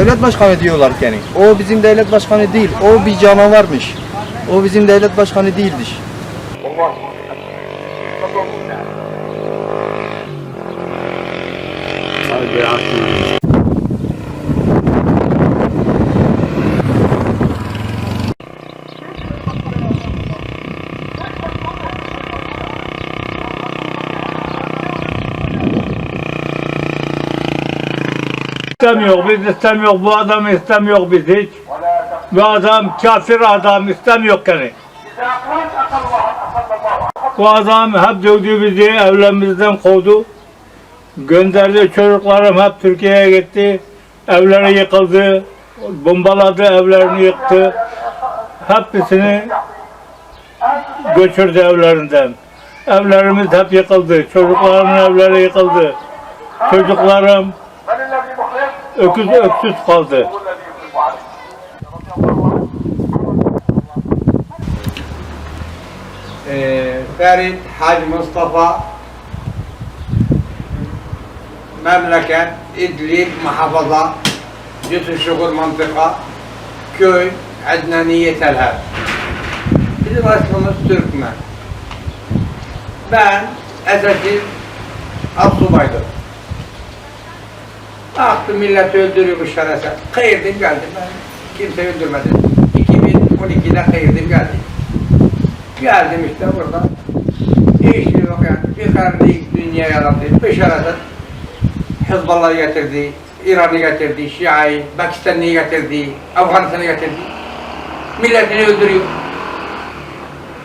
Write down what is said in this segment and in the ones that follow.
devlet başkanı diyorlar yani. O bizim devlet başkanı değil. O bir canavarmış. O bizim devlet başkanı değildir. İstemiyor, biz istemiyor, bu adam istemiyor biz hiç. Bu adam kafir adam istemiyor yani. Bu adam hep dövdü bizi, evlerimizden kovdu. Gönderdi çocuklarım hep Türkiye'ye gitti. Evleri yıkıldı, bombaladı, evlerini yıktı. Hepsini göçürdü evlerinden. Evlerimiz hep yıkıldı, çocuklarımın evleri yıkıldı. Çocuklarım öküz öksüz kaldı. Ee, Ferit Hacı Mustafa memleket İdlib Muhafaza Yusuf Şukur Mantıka Köy Adnaniye Telher Bizim aslımız Türkmen. Ben esası Asubaydım Baktım millet öldürüyor bu şerese Kıyırdım geldim ben Kimse öldürmedim 2012'de kıyırdım geldim Geldim işte burada. Hiçbir yok yani. Bir kardeşlik dünya yarattı. Beşareten Hizballah'ı getirdi. İran'ı getirdi. Şia'yı, Pakistan'ı getirdi. Afganistan'ı getirdi. Milletini öldürüyor.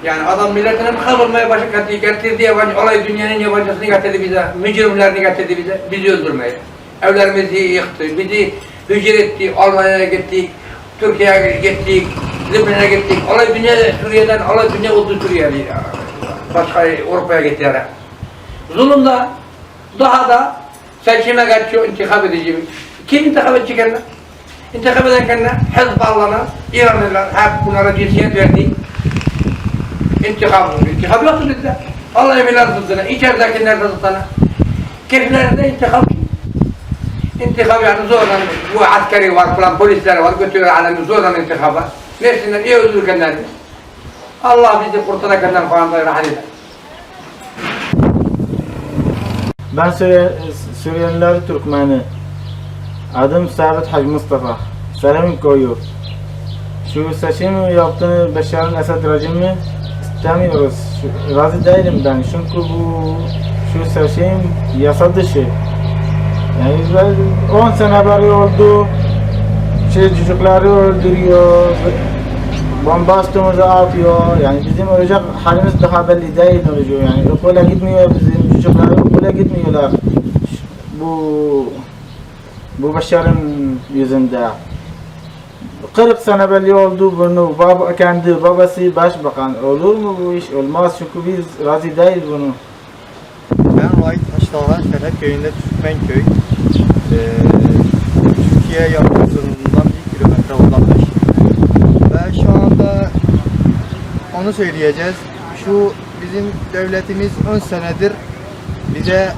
Yani adam milletine kavurmaya başladı. Getirdi yabancı, olay dünyanın yabancısını getirdi bize. Mücrimlerini getirdi bize. Bizi öldürmeye. Evlerimizi yıktı. Bizi hücre etti. Almanya'ya gittik. Türkiye'ye gittik. Lübnan'a gittik. Olay dünya Suriye'den olay dünya oldu Suriye'li. Başka Avrupa'ya gittiler. Zulüm da daha da seçime geçiyor intikap edici. Kim intikap edecek kendine? İntikap eden kendine Hezbollah'ına, İranlılar hep bunlara cinsiyet verdi. İntikam, intikam yoktu bizde. Allah emirler tuttuğuna, içeridekiler de tuttuğuna. Keyiflerinde intikam. İntikam yani zorla, bu askeri var falan, polisler var, götürüyor alemi zorla intikaba. Versinler, iyi öldürürkenler. Allah bizi kurtarakanlar falan da rahat eder. Ben Suriye, Suriyeliler Türkmeni. Adım Sabit Hacı Mustafa. Selam koyu. Şu seçim yaptığını Beşar'ın Esad rejimi istemiyoruz. Şu- razı değilim ben. Çünkü bu şu seçim yasa dışı. Yani ben 10 sene beri oldu. Şey çocukları öldürüyor. Bombastımızı atıyor. Yani bizim olacak halimiz daha belli değil oluyor. Yani okula gitmiyor bizim çocuklar okula gitmiyorlar. Bu bu Başar'ın yüzünde. 40 sene belli oldu bunu. Baba, kendi babası başbakan. Olur mu bu iş? Olmaz çünkü biz razı değil bunu. Ben Vahit Taşdağlar Ferhat köyünde Türkmen köy. Ee, Türkiye yapı sınırından bir kilometre uzakmış. Ve şu anda onu söyleyeceğiz. Şu bizim devletimiz 10 senedir bize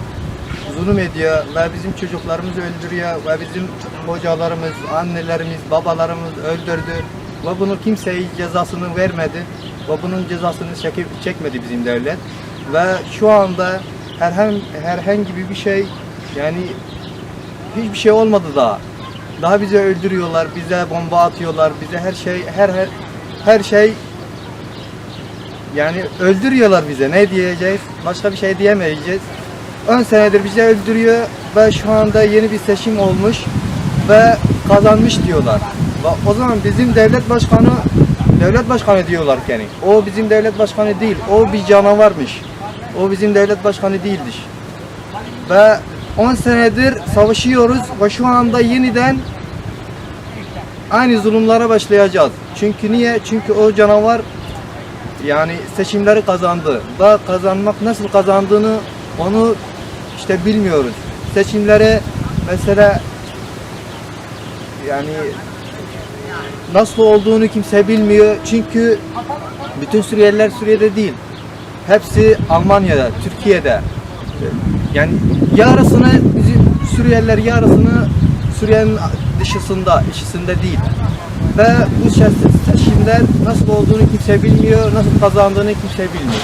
zulüm ediyor ve bizim çocuklarımızı öldürüyor ve bizim hocalarımız, annelerimiz, babalarımız öldürdü ve bunu kimseye cezasını vermedi ve bunun cezasını çekip, çekmedi bizim devlet ve şu anda herhangi herhangi bir şey yani hiçbir şey olmadı daha. Daha bizi öldürüyorlar, bize bomba atıyorlar, bize her şey her her her şey yani öldürüyorlar bize. Ne diyeceğiz? Başka bir şey diyemeyeceğiz. 10 senedir bizi öldürüyor ve şu anda yeni bir seçim olmuş ve kazanmış diyorlar. O zaman bizim devlet başkanı devlet başkanı diyorlar yani. O bizim devlet başkanı değil. O bir canavarmış. O bizim devlet başkanı değildir. Ve 10 senedir savaşıyoruz ve şu anda yeniden aynı zulümlere başlayacağız. Çünkü niye? Çünkü o canavar yani seçimleri kazandı. Ve kazanmak nasıl kazandığını onu işte bilmiyoruz. Seçimlere mesela yani nasıl olduğunu kimse bilmiyor. Çünkü bütün Suriyeliler Suriye'de değil. Hepsi Almanya'da, Türkiye'de. Yani yarısını bizim Suriyeliler yarısını Suriye'nin dışısında, içisinde değil. Ve bu seçimler nasıl olduğunu kimse bilmiyor, nasıl kazandığını kimse bilmiyor.